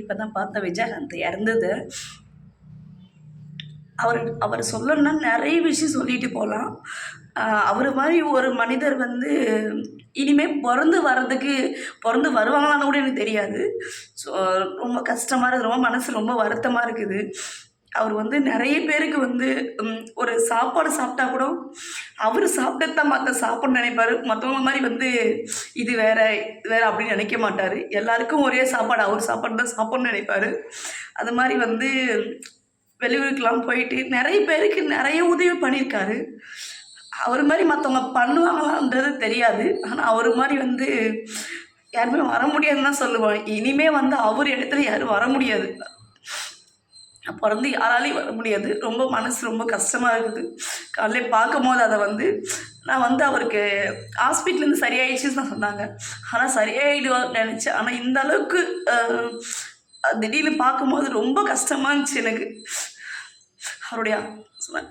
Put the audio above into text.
இப்போ தான் பார்த்த விஜயகாந்த் இறந்தது. அவர் அவர் சொல்லணும்னா நிறைய விஷயம் சொல்லிட்டு போகலாம் அவர் மாதிரி ஒரு மனிதர் வந்து இனிமேல் பிறந்து வர்றதுக்கு பிறந்து வருவாங்களான்னு கூட எனக்கு தெரியாது. ஸோ ரொம்ப கஷ்டமாக இருக்குது ரொம்ப மனசு ரொம்ப வருத்தமாக இருக்குது. அவர் வந்து நிறைய பேருக்கு வந்து ஒரு சாப்பாடு சாப்பிட்டா கூட அவர் சாப்பிட்டது தான் மற்ற சாப்பிட்ணும்னு நினைப்பாரு. மற்றவங்க மாதிரி வந்து இது வேற இது வேற அப்படின்னு நினைக்க மாட்டார். எல்லாருக்கும் ஒரே சாப்பாடு அவர் சாப்பாடு தான் சாப்பிட்ணும்னு நினைப்பாரு. அது மாதிரி வந்து வெளியூருக்கெலாம் போயிட்டு நிறைய பேருக்கு நிறைய உதவி பண்ணியிருக்காரு. அவர் மாதிரி மற்றவங்க பண்ணுவாங்களான்றது தெரியாது. ஆனால் அவர் மாதிரி வந்து யாருமே வர முடியாதுன்னு தான் சொல்லுவாங்க. இனிமே வந்து அவர் இடத்துல யாரும் வர முடியாது. பிறந்து யாராலையும் வர முடியாது. ரொம்ப மனசு ரொம்ப கஷ்டமாக இருக்குது. காலையில பார்க்கும் போது அதை வந்து நான் வந்து அவருக்கு ஹாஸ்பிட்டலேருந்து சரியாயிடுச்சுன்னு தான் சொன்னாங்க. ஆனால் சரியாயிடுவான்னு நினச்சேன் ஆனால் இந்த அளவுக்கு திடீர்னு பார்க்கும்போது ரொம்ப கஷ்டமாக இருந்துச்சு எனக்கு. அவருடைய சொன்னேன்